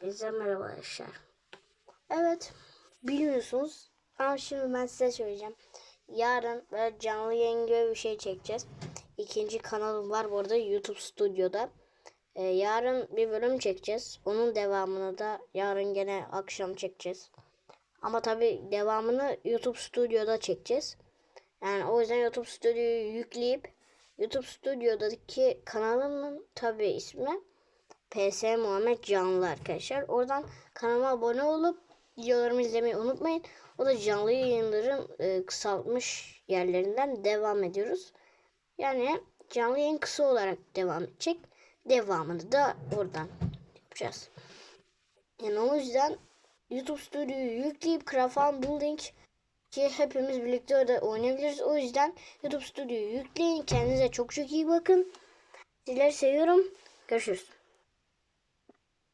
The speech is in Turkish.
Hepinize merhaba arkadaşlar. Evet bilmiyorsunuz ama şimdi ben size söyleyeceğim. Yarın böyle canlı yayın gibi bir şey çekeceğiz. İkinci kanalım var burada YouTube stüdyoda. Ee, yarın bir bölüm çekeceğiz. Onun devamını da yarın gene akşam çekeceğiz. Ama tabi devamını YouTube stüdyoda çekeceğiz. Yani o yüzden YouTube stüdyoyu yükleyip YouTube stüdyodaki kanalımın tabi ismi PS Muhammed Canlı arkadaşlar. Oradan kanalıma abone olup videolarımı izlemeyi unutmayın. O da canlı yayınların e, kısaltmış yerlerinden devam ediyoruz. Yani canlı yayın kısa olarak devam edecek. Devamını da oradan yapacağız. Yani o yüzden YouTube Studio'yu yükleyip Crafan Building ki hepimiz birlikte orada oynayabiliriz. O yüzden YouTube Studio'yu yükleyin. Kendinize çok çok iyi bakın. Sizleri seviyorum. Görüşürüz.